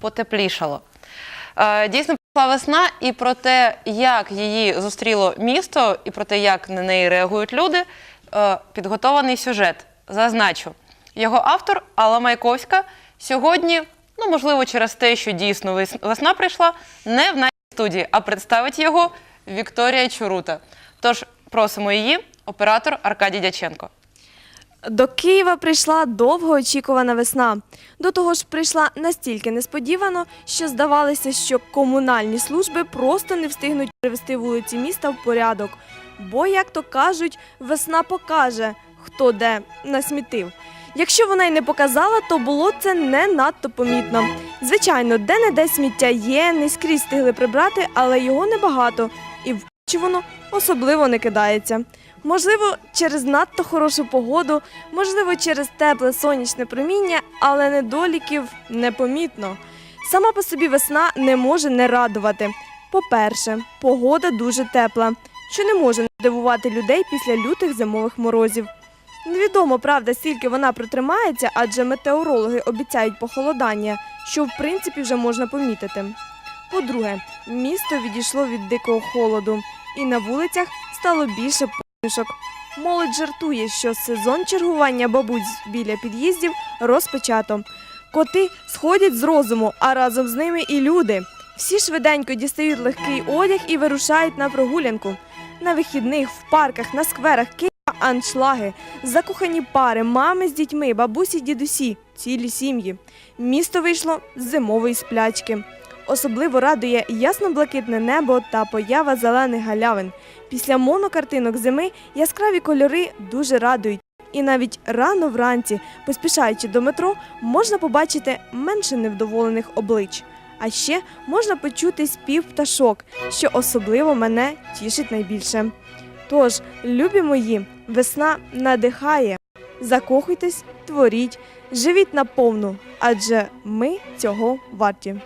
потеплішало. Е, Дійсно прийшла весна, і про те, як її зустріло місто, і про те, як на неї реагують люди, е, підготований сюжет. Зазначу. Його автор Алла Майковська сьогодні, ну можливо, через те, що дійсно весна прийшла, не в нашій студії, а представить його Вікторія Чурута. Тож просимо її, оператор Аркадій Дяченко. До Києва прийшла довгоочікувана весна. До того ж, прийшла настільки несподівано, що здавалося, що комунальні служби просто не встигнуть привести вулиці міста в порядок. Бо, як то кажуть, весна покаже, хто де насмітив. Якщо вона й не показала, то було це не надто помітно. Звичайно, де-не-де сміття є, не скрізь встигли прибрати, але його небагато, і в воно особливо не кидається. Можливо, через надто хорошу погоду, можливо, через тепле сонячне проміння, але недоліків непомітно. Сама по собі весна не може не радувати. По-перше, погода дуже тепла, що не може дивувати людей після лютих зимових морозів. Невідомо, правда, скільки вона протримається, адже метеорологи обіцяють похолодання, що в принципі вже можна помітити. По-друге, місто відійшло від дикого холоду, і на вулицях стало більше Мішок. Молодь жартує, що сезон чергування бабусь біля під'їздів розпочато. Коти сходять з розуму, а разом з ними і люди. Всі швиденько дістають легкий одяг і вирушають на прогулянку. На вихідних, в парках, на скверах Києва аншлаги, закохані пари, мами з дітьми, бабусі, дідусі, цілі сім'ї. Місто вийшло з зимової сплячки. Особливо радує ясно-блакитне небо та поява зелених галявин. Після монокартинок зими яскраві кольори дуже радують. І навіть рано вранці, поспішаючи до метро, можна побачити менше невдоволених облич. А ще можна почути спів пташок, що особливо мене тішить найбільше. Тож, любі мої, весна надихає. Закохуйтесь, творіть, живіть наповну, адже ми цього варті.